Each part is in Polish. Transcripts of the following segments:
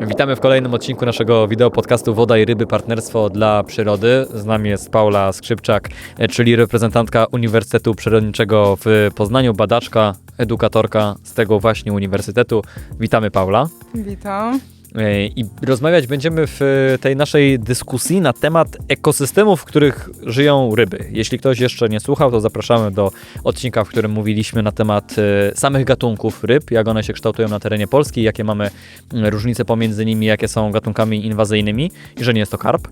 Witamy w kolejnym odcinku naszego wideo podcastu Woda i Ryby Partnerstwo dla Przyrody. Z nami jest Paula Skrzypczak, czyli reprezentantka Uniwersytetu Przyrodniczego w Poznaniu, badaczka, edukatorka z tego właśnie uniwersytetu. Witamy Paula. Witam. E, I rozmawiać będziemy w e, tej naszej dyskusji na temat ekosystemów, w których żyją ryby. Jeśli ktoś jeszcze nie słuchał, to zapraszamy do odcinka, w którym mówiliśmy na temat e, samych gatunków ryb, jak one się kształtują na terenie Polski, jakie mamy różnice pomiędzy nimi, jakie są gatunkami inwazyjnymi i że nie jest to karp.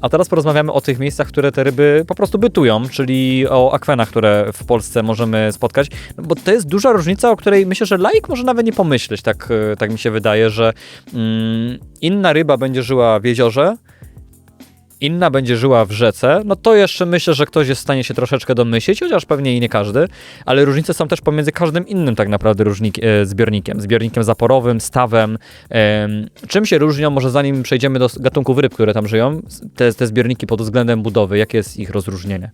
A teraz porozmawiamy o tych miejscach, które te ryby po prostu bytują, czyli o akwenach, które w Polsce możemy spotkać, bo to jest duża różnica, o której myślę, że laik może nawet nie pomyśleć, tak, tak mi się wydaje, że inna ryba będzie żyła w jeziorze, inna będzie żyła w rzece, no to jeszcze myślę, że ktoś jest w stanie się troszeczkę domyślić, chociaż pewnie i nie każdy, ale różnice są też pomiędzy każdym innym tak naprawdę różnik, e, zbiornikiem, zbiornikiem zaporowym, stawem. Czym się różnią, może zanim przejdziemy do gatunków ryb, które tam żyją, te, te zbiorniki pod względem budowy, jakie jest ich rozróżnienie?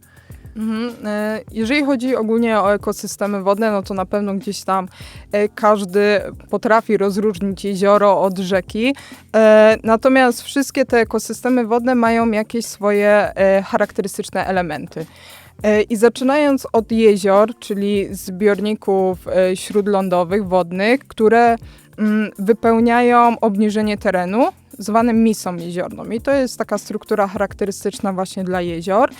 Mhm. E, jeżeli chodzi ogólnie o ekosystemy wodne, no to na pewno gdzieś tam e, każdy potrafi rozróżnić jezioro od rzeki. E, natomiast wszystkie te ekosystemy wodne mają jakieś swoje charakterystyczne elementy. I zaczynając od jezior, czyli zbiorników śródlądowych, wodnych, które mm, wypełniają obniżenie terenu, zwanym misą jeziorną. I to jest taka struktura charakterystyczna właśnie dla jezior.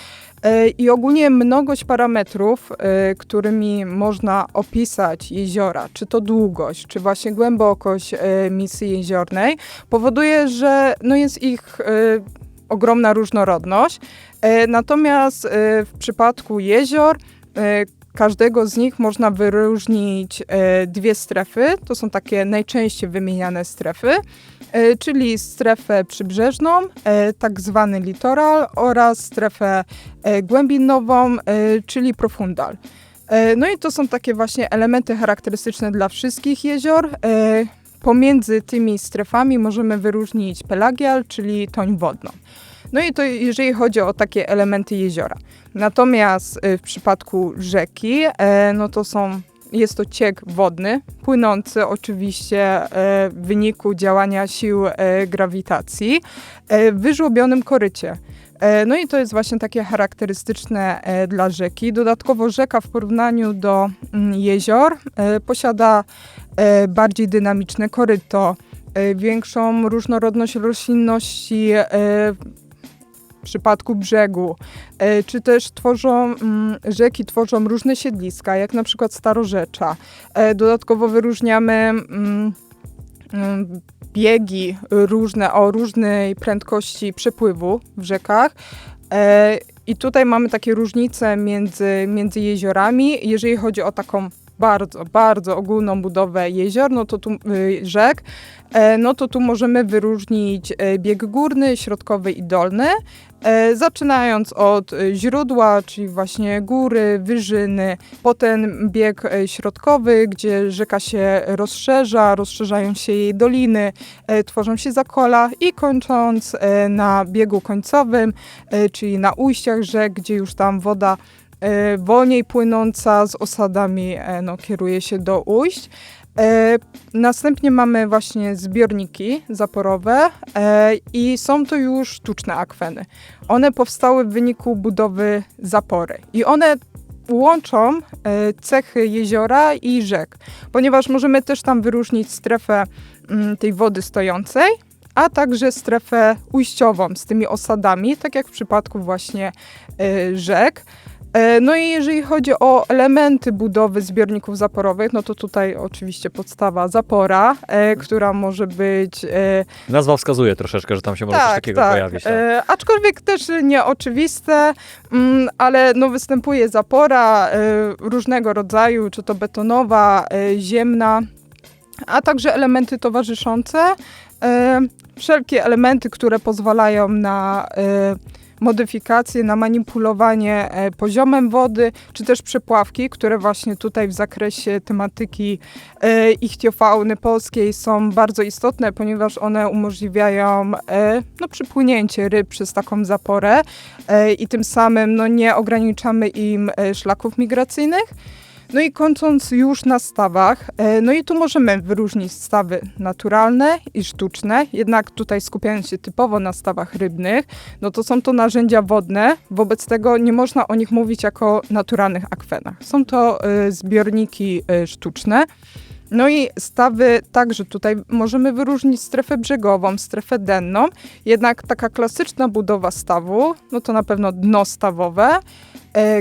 E, I ogólnie mnogość parametrów, e, którymi można opisać jeziora, czy to długość, czy właśnie głębokość e, misy jeziornej, powoduje, że no jest ich ogromna różnorodność. Natomiast w przypadku jezior, każdego z nich można wyróżnić dwie strefy. To są takie najczęściej wymieniane strefy. E, czyli strefę przybrzeżną, e, tak zwany litoral oraz strefę e, głębinową, czyli profundal. No i to są takie właśnie elementy charakterystyczne dla wszystkich jezior. Pomiędzy tymi strefami możemy wyróżnić pelagial, czyli toń wodną. No i to jeżeli chodzi o takie elementy jeziora. Natomiast w przypadku rzeki, no to są jest to ciek wodny, płynący oczywiście e, w wyniku działania sił e, grawitacji e, w wyżłobionym korycie. No i to jest właśnie takie charakterystyczne dla rzeki. Dodatkowo rzeka w porównaniu do mm, jezior posiada bardziej dynamiczne koryto, większą różnorodność roślinności, przypadku brzegu, e, czy też tworzą, mm, rzeki tworzą różne siedliska, jak na przykład Starorzecza. E, dodatkowo wyróżniamy mm, mm, biegi różne o różnej prędkości przepływu w rzekach. E, I tutaj mamy takie różnice między, między jeziorami, jeżeli chodzi o taką bardzo, bardzo ogólną budowę jezior, no to tu y, rzek, e, no to tu możemy wyróżnić e, bieg górny, środkowy i dolny. E, zaczynając od źródła, czyli właśnie góry, wyżyny, potem bieg środkowy, gdzie rzeka się rozszerza, rozszerzają się jej doliny, tworzą się zakola i kończąc na biegu końcowym, czyli na ujściach rzek, gdzie już tam woda wolniej płynąca z osadami e, no, kieruje się do ujść. E, następnie mamy właśnie zbiorniki zaporowe i są to już sztuczne akweny. One powstały w wyniku budowy zapory i one łączą cechy jeziora i rzek, ponieważ możemy też tam wyróżnić strefę mm, tej wody stojącej, a także strefę ujściową z tymi osadami, tak jak w przypadku właśnie rzek. E, no i jeżeli chodzi o elementy budowy zbiorników zaporowych, no to tutaj oczywiście podstawa zapora, e, która może być... E, Nazwa wskazuje troszeczkę, że tam się może tak, coś takiego tak. pojawić. Tak. E, aczkolwiek też nieoczywiste, mm, ale no występuje zapora e, różnego rodzaju, czy to betonowa, e, ziemna, a także elementy towarzyszące. wszelkie elementy, które pozwalają na modyfikacje, na manipulowanie e, poziomem wody, czy też przepławki, które właśnie tutaj w zakresie tematyki e, ichtiofauny polskiej są bardzo istotne, ponieważ one umożliwiają e, no, przypłynięcie ryb przez taką zaporę i tym samym no, nie ograniczamy im szlaków migracyjnych. No i kończąc już na stawach, e, no i tu możemy wyróżnić stawy naturalne i sztuczne, jednak tutaj skupiając się typowo na stawach rybnych, no to są to narzędzia wodne, wobec tego nie można o nich mówić jako naturalnych akwenach. Są to e, zbiorniki e, sztuczne. No i stawy także tutaj możemy wyróżnić strefę brzegową, strefę denną, jednak taka klasyczna budowa stawu, no to na pewno dno stawowe,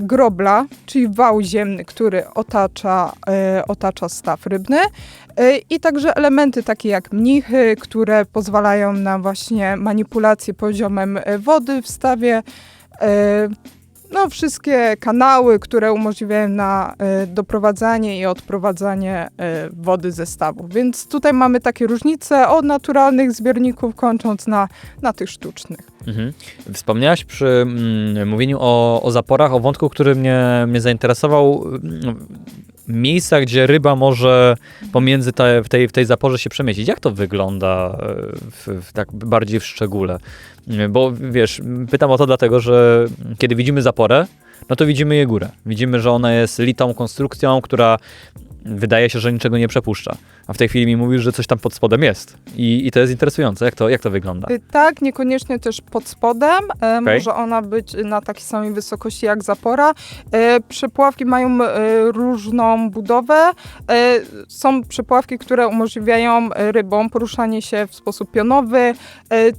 grobla, czyli wał ziemny, który otacza, e, otacza staw rybny e, i także elementy takie jak mnichy, które pozwalają na właśnie manipulację poziomem e, wody w stawie. No, wszystkie kanały, które umożliwiają na e, doprowadzanie i odprowadzanie e, wody ze stawu. Więc tutaj mamy takie różnice od naturalnych zbiorników, kończąc na, na tych sztucznych. Mhm. Wspomniałaś przy mm, mówieniu o, o zaporach, o wątku, który mnie, mnie zainteresował. Miejsca, gdzie ryba może pomiędzy te, w, tej, w tej zaporze się przemieścić. Jak to wygląda e, w, w tak bardziej w szczególe? Bo wiesz, pytam o to dlatego, że kiedy widzimy zaporę, no to widzimy jej górę. Widzimy, że ona jest litą konstrukcją, która wydaje się, że niczego nie przepuszcza. A w tej chwili mi mówisz, że coś tam pod spodem jest. I, i to jest interesujące. Jak to, jak to wygląda? Y, Tak, niekoniecznie też pod spodem. E, Może ona być na takiej samej wysokości jak zapora. E, Przepławki mają e, różną budowę. Są przepławki, które umożliwiają rybom poruszanie się w sposób pionowy.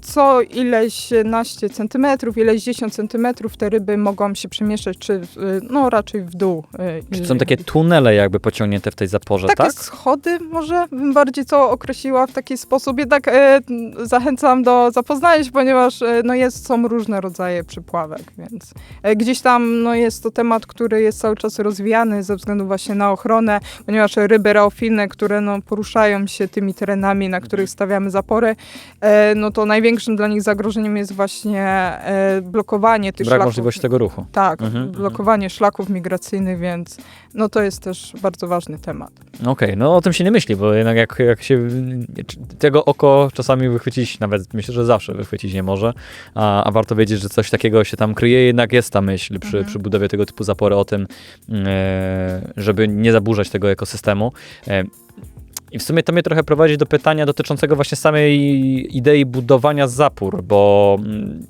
Co ileś naście centymetrów, ileś dziesiąt centymetrów te ryby mogą się przemieszczać, czy no raczej w dół. Czy są takie tunele jakby pociągnięte w tej zaporze, Takie tak? schody może bym bardziej to określiła w taki sposób. Jednak e, zachęcam do zapoznania się, ponieważ e, no jest, są różne rodzaje przypławek, więc e, gdzieś tam no jest to temat, który jest cały czas rozwijany ze względu właśnie na ochronę, ponieważ ryby reofilne, które no, poruszają się tymi terenami, na których stawiamy zapory, e, no to największym dla nich zagrożeniem jest właśnie e, blokowanie tych Brak szlaków. możliwości tego ruchu. Tak, Mhm, blokowanie szlaków migracyjnych, więc no to jest też bardzo ważny temat. Okej, no o tym się nie myśli, bo jednak jak, jak się tego oko czasami wychwycić, nawet myślę, że zawsze wychwycić nie może, a, a warto wiedzieć, że coś takiego się tam kryje, jednak jest ta myśl przy, Mhm. przy budowie tego typu zapory o tym, e, żeby nie zaburzać tego ekosystemu. E, i w sumie to mnie trochę prowadzi do pytania dotyczącego właśnie samej idei budowania zapór, bo mm,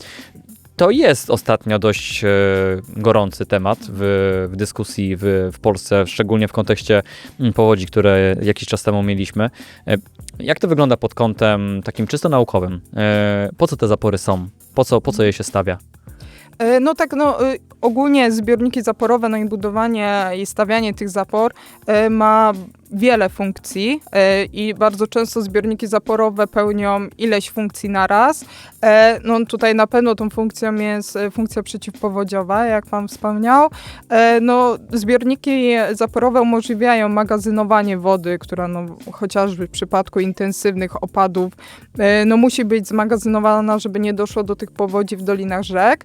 to jest ostatnio dość e, gorący temat w, w dyskusji w, w Polsce, szczególnie w kontekście mm, powodzi, które jakiś czas temu mieliśmy. E, jak to wygląda pod kątem takim czysto naukowym? E, po co te zapory są? Po co, po co je się stawia? No tak, no y, ogólnie zbiorniki zaporowe, no i budowanie i stawianie tych zapor ma wiele funkcji e, i bardzo często zbiorniki zaporowe pełnią ileś funkcji naraz. E, No tutaj na pewno tą funkcją jest e, funkcja przeciwpowodziowa, jak pan wspomniał. No zbiorniki zaporowe umożliwiają magazynowanie wody, która no, chociażby w przypadku intensywnych opadów no musi być zmagazynowana, żeby nie doszło do tych powodzi w dolinach rzek.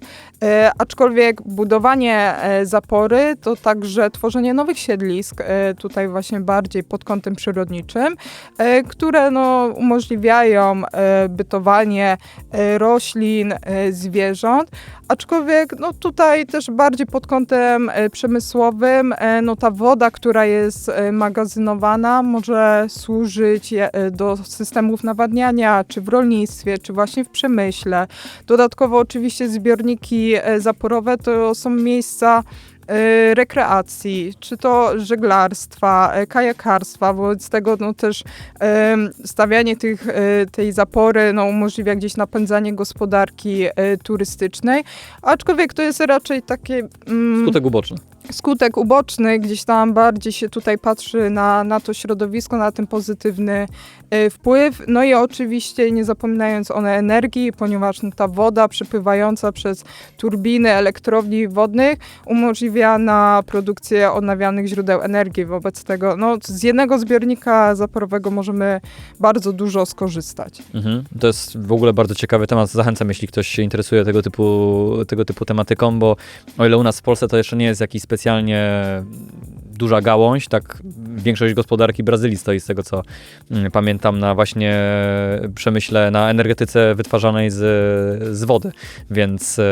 Aczkolwiek budowanie zapory to także tworzenie nowych siedlisk, tutaj właśnie bardziej pod kątem przyrodniczym, e, które no, umożliwiają e, bytowanie e, roślin, zwierząt. Aczkolwiek no, tutaj też bardziej pod kątem przemysłowym, no, ta woda, która jest magazynowana, może służyć do systemów nawadniania, czy w rolnictwie, czy właśnie w przemyśle. Dodatkowo oczywiście zbiorniki zaporowe to są miejsca rekreacji, czy to żeglarstwa, e, kajakarstwa, wobec tego no też stawianie tych, e, tej zapory no, umożliwia gdzieś napędzanie gospodarki turystycznej, aczkolwiek to jest raczej takie... mm, Skutek uboczny. Skutek uboczny, gdzieś tam bardziej się tutaj patrzy na, na to środowisko, na ten pozytywny e, wpływ. No i oczywiście nie zapominając o energii, ponieważ no, ta woda przepływająca przez turbiny elektrowni wodnych umożliwia na produkcję odnawialnych źródeł energii. Wobec tego no, z jednego zbiornika zaporowego możemy bardzo dużo skorzystać. Mhm. To jest w ogóle bardzo ciekawy temat. Zachęcam, jeśli ktoś się interesuje tego typu, tego typu tematyką, bo o ile u nas w Polsce to jeszcze nie jest jakiś specjalnie duża gałąź, tak większość gospodarki Brazylii stoi z tego, co mm, pamiętam, na właśnie przemyśle, na energetyce wytwarzanej z, z wody, więc e,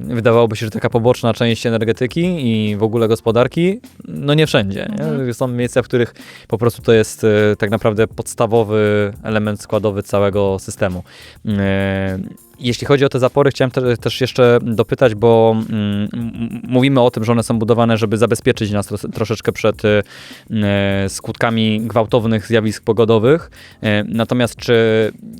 wydawałoby się, że taka poboczna część energetyki i w ogóle gospodarki, no nie wszędzie. Nie? Mhm. Są miejsca, w których po prostu to jest e, tak naprawdę podstawowy element składowy całego systemu. E, Jeśli chodzi o te zapory, chciałem te, też jeszcze dopytać, bo mm, mówimy o tym, że one są budowane, żeby zabezpieczyć nas tros- troszeczkę przed e, e, skutkami gwałtownych zjawisk pogodowych. E, natomiast czy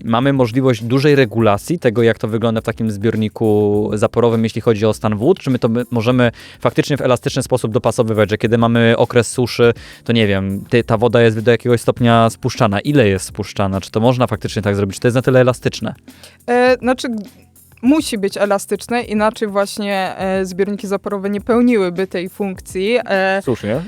mamy możliwość dużej regulacji tego, jak to wygląda w takim zbiorniku zaporowym, jeśli chodzi o stan wód? Czy my to my możemy faktycznie w elastyczny sposób dopasowywać, że kiedy mamy okres suszy, to nie wiem, ta woda jest do jakiegoś stopnia spuszczana. Ile jest spuszczana? Czy to można faktycznie tak zrobić? Czy to jest na tyle elastyczne? E, znaczy, musi być elastyczne, inaczej właśnie e, zbiorniki zaporowe nie pełniłyby tej funkcji. E, Słusznie. e,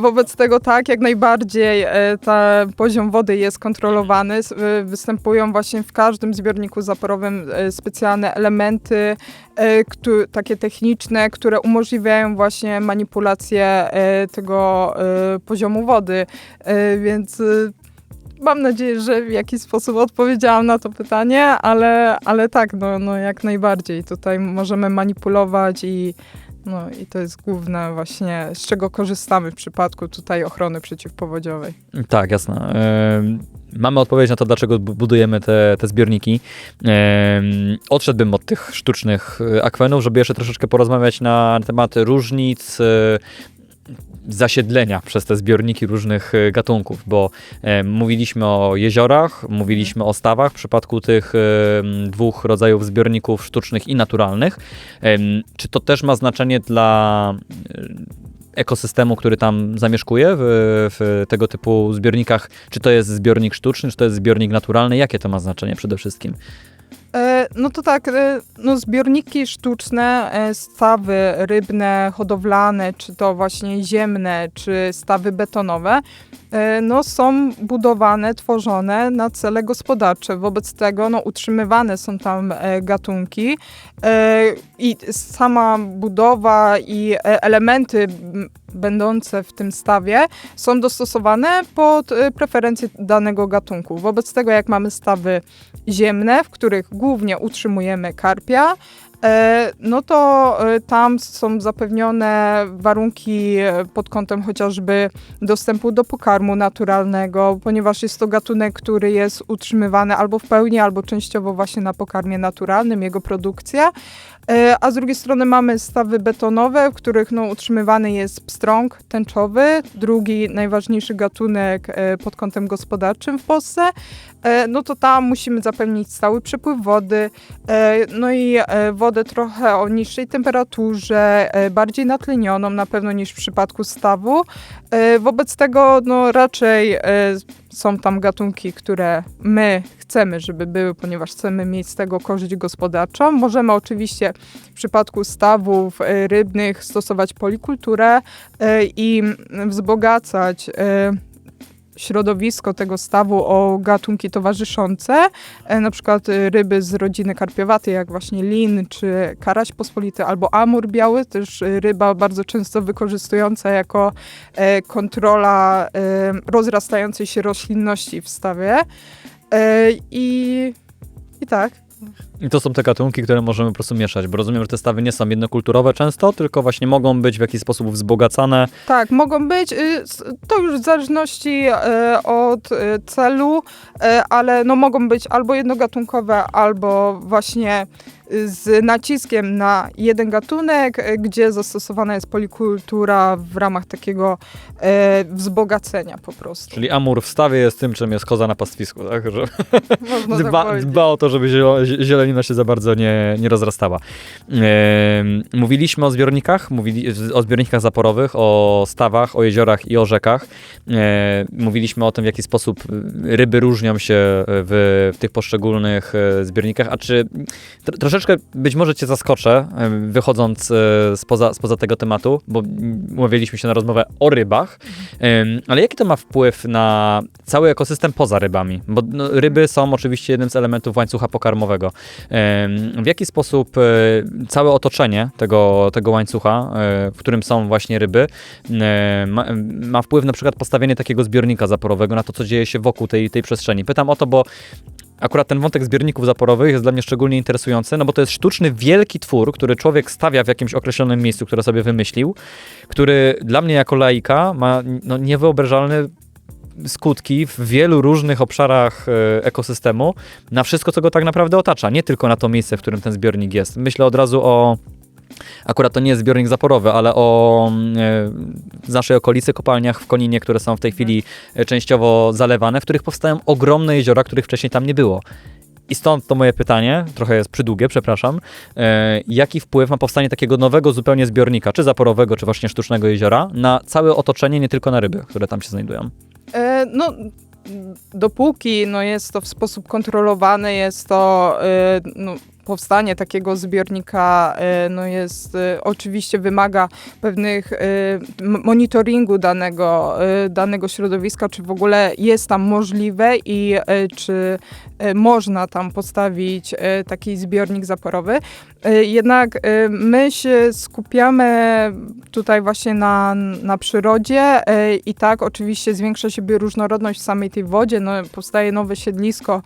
wobec tego tak, jak najbardziej e, ta poziom wody jest kontrolowany. S- e, występują właśnie w każdym zbiorniku zaporowym e, specjalne elementy, e, takie techniczne, które umożliwiają właśnie manipulację e, tego e, poziomu wody. E, więc e, mam nadzieję, że w jakiś sposób odpowiedziałam na to pytanie, ale, ale tak, no, no jak najbardziej. Tutaj możemy manipulować i, no, i to jest główne właśnie, z czego korzystamy w przypadku tutaj ochrony przeciwpowodziowej. Tak, jasne. Mamy odpowiedź na to, dlaczego bu- budujemy te, te zbiorniki. Odszedłbym od tych sztucznych e, akwenów, żeby jeszcze troszeczkę porozmawiać na temat różnic e, zasiedlenia przez te zbiorniki różnych e, gatunków, bo e, mówiliśmy o jeziorach, mówiliśmy o stawach w przypadku tych em, dwóch rodzajów zbiorników sztucznych i naturalnych. Czy to też ma znaczenie dla e, ekosystemu, który tam zamieszkuje w, w tego typu zbiornikach? Czy to jest zbiornik sztuczny, czy to jest zbiornik naturalny? Jakie to ma znaczenie przede wszystkim? E, No to tak, e, no zbiorniki sztuczne, e, stawy rybne, hodowlane, czy to właśnie ziemne, czy stawy betonowe, no są budowane, tworzone na cele gospodarcze. Wobec tego no, utrzymywane są tam e, gatunki e, i sama budowa i e, elementy będące w tym stawie są dostosowane pod e, preferencje danego gatunku. Wobec tego jak mamy stawy ziemne, w których głównie utrzymujemy karpia, e, no to e, tam są zapewnione warunki e, pod kątem chociażby dostępu do pokarmu naturalnego, ponieważ jest to gatunek, który jest utrzymywany albo w pełni, albo częściowo właśnie na pokarmie naturalnym, jego produkcja. E, A z drugiej strony mamy stawy betonowe, w których no, utrzymywany jest pstrąg tęczowy, drugi najważniejszy gatunek e, pod kątem gospodarczym w Polsce. E, No to tam musimy zapewnić stały przepływ wody, no i wodę trochę o niższej temperaturze, bardziej natlenioną na pewno niż w przypadku stawu. Wobec tego no, raczej są tam gatunki, które my chcemy, żeby były, ponieważ chcemy mieć z tego korzyść gospodarczą. Możemy oczywiście w przypadku stawów e, rybnych stosować polikulturę e, i wzbogacać e, środowisko tego stawu o gatunki towarzyszące, e, na przykład e, ryby z rodziny karpiowatej, jak właśnie lin czy karaś pospolity albo amur biały, też e, ryba bardzo często wykorzystująca jako kontrola rozrastającej się roślinności w stawie. I, I tak. I to są te gatunki, które możemy po prostu mieszać, bo rozumiem, że te stawy nie są jednokulturowe często, tylko właśnie mogą być w jakiś sposób wzbogacane. Tak, mogą być. y, To już w zależności e, od e, celu, ale no mogą być albo jednogatunkowe, albo właśnie y, z naciskiem na jeden gatunek, gdzie zastosowana jest polikultura w ramach takiego e, wzbogacenia po prostu. Czyli amur w stawie jest tym, czym jest koza na pastwisku, tak? Że Można tak dba, dba o to, żeby zielo- zielenina się za bardzo nie, nie rozrastała. Mówiliśmy o zbiornikach, mówili, o zbiornikach zaporowych, o stawach, o jeziorach i o rzekach. Mówiliśmy o tym, w jaki sposób ryby różnią się w, w tych poszczególnych e, zbiornikach, a czy tro, troszeczkę być może cię zaskoczę, wychodząc e, spoza, spoza tego tematu, bo umawialiśmy się na rozmowę o rybach, ale jaki to ma wpływ na cały ekosystem poza rybami? Bo no, ryby są oczywiście jednym z elementów łańcucha pokarmowego. W jaki sposób e, całe otoczenie tego, tego łańcucha, e, w którym są właśnie ryby, e, ma, ma wpływ na przykład postawienie takiego zbiornika zaporowego na to, co dzieje się wokół tej, tej przestrzeni? Pytam o to, bo Akurat ten wątek zbiorników zaporowych jest dla mnie szczególnie interesujący, no bo to jest sztuczny, wielki twór, który człowiek stawia w jakimś określonym miejscu, które sobie wymyślił, który dla mnie jako laika ma no, niewyobrażalne skutki w wielu różnych obszarach e, ekosystemu na wszystko, co go tak naprawdę otacza, nie tylko na to miejsce, w którym ten zbiornik jest. Myślę od razu o Akurat to nie jest zbiornik zaporowy, ale o mm, e, z naszej okolicy kopalniach w Koninie, które są w tej chwili e, częściowo zalewane, w których powstają ogromne jeziora, których wcześniej tam nie było. I stąd to moje pytanie, trochę jest przydługie, przepraszam. Jaki wpływ ma powstanie takiego nowego zupełnie zbiornika, czy zaporowego, czy właśnie sztucznego jeziora, na całe otoczenie, nie tylko na ryby, które tam się znajdują? E, no, dopóki no, jest to w sposób kontrolowany, jest to e, no, powstanie takiego zbiornika e, no, jest e, oczywiście wymaga pewnych e, monitoringu danego, danego środowiska, czy w ogóle jest tam możliwe i czy można tam postawić taki zbiornik zaporowy. Jednak my się skupiamy tutaj właśnie na, na przyrodzie i tak oczywiście zwiększa się bioróżnorodność w samej tej wodzie, no, powstaje nowe siedlisko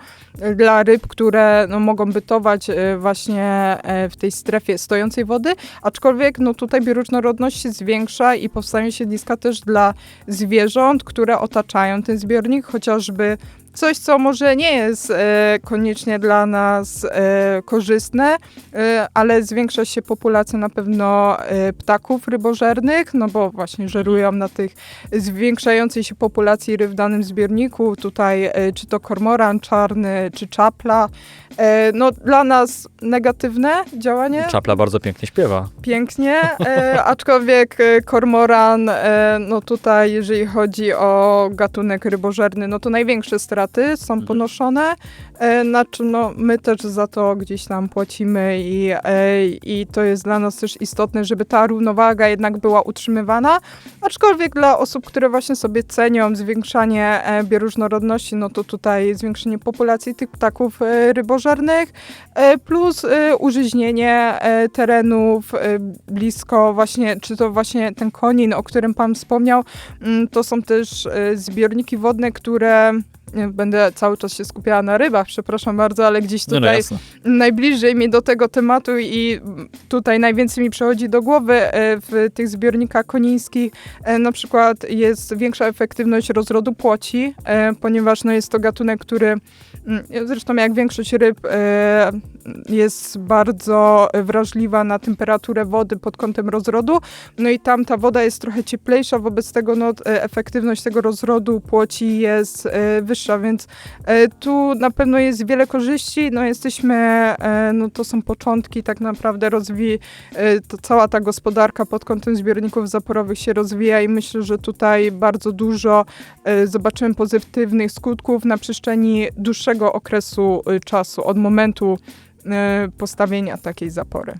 dla ryb, które no, mogą bytować właśnie e, w tej strefie stojącej wody, aczkolwiek no, tutaj bioróżnorodność się zwiększa i powstają siedliska też dla zwierząt, które otaczają ten zbiornik, chociażby coś, co może nie jest e, koniecznie dla nas e, korzystne, e, ale zwiększa się populacja na pewno ptaków rybożernych, no bo właśnie żerują na tych zwiększającej się populacji ryb w danym zbiorniku. Tutaj czy to kormoran czarny, czy czapla. No dla nas negatywne działanie Czapla bardzo pięknie śpiewa. pięknie, aczkolwiek kormoran, no tutaj jeżeli chodzi o gatunek rybożerny, no to największe straty są Mhm. ponoszone, e, na czym no, my też za to gdzieś tam płacimy i, e, i to jest dla nas też istotne, żeby ta równowaga jednak była utrzymywana, aczkolwiek dla osób, które właśnie sobie cenią zwiększanie e, bioróżnorodności, no to tutaj zwiększenie populacji tych ptaków rybożernych, plus użyźnienie terenów blisko właśnie, czy to właśnie ten konin, o którym pan wspomniał, mm, to są też zbiorniki wodne, które Będę cały czas się skupiała na rybach, przepraszam bardzo, ale gdzieś No, no tutaj jasne. najbliżej mi do tego tematu i tutaj najwięcej mi przychodzi do głowy e, w tych zbiornikach konińskich e, na przykład jest większa efektywność rozrodu płoci, e, ponieważ no, jest to gatunek, który mm, zresztą jak większość ryb jest bardzo wrażliwa na temperaturę wody pod kątem rozrodu, no i tam ta woda jest trochę cieplejsza, wobec tego no, efektywność tego rozrodu płoci jest e, wyższa, więc e, tu na pewno jest wiele korzyści, no jesteśmy, e, no to są początki tak naprawdę rozwi, e, to cała ta gospodarka pod kątem zbiorników zaporowych się rozwija i myślę, że tutaj bardzo dużo zobaczymy pozytywnych skutków na przestrzeni dłuższego okresu czasu, od momentu postawienia takiej zapory.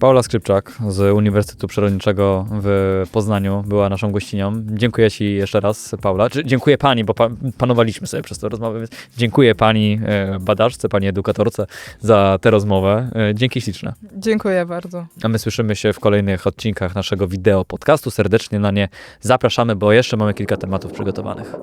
Paula Skrzypczak z Uniwersytetu Przyrodniczego w Poznaniu była naszą gościnią. Dziękuję Ci jeszcze raz, Paula. Dziękuję Pani, bo pa, panowaliśmy sobie przez tę rozmowę, więc dziękuję Pani e, badaczce, Pani edukatorce za tę rozmowę. E, dzięki śliczne. Dziękuję bardzo. A my słyszymy się w kolejnych odcinkach naszego wideo podcastu. Serdecznie na nie zapraszamy, bo jeszcze mamy kilka tematów przygotowanych.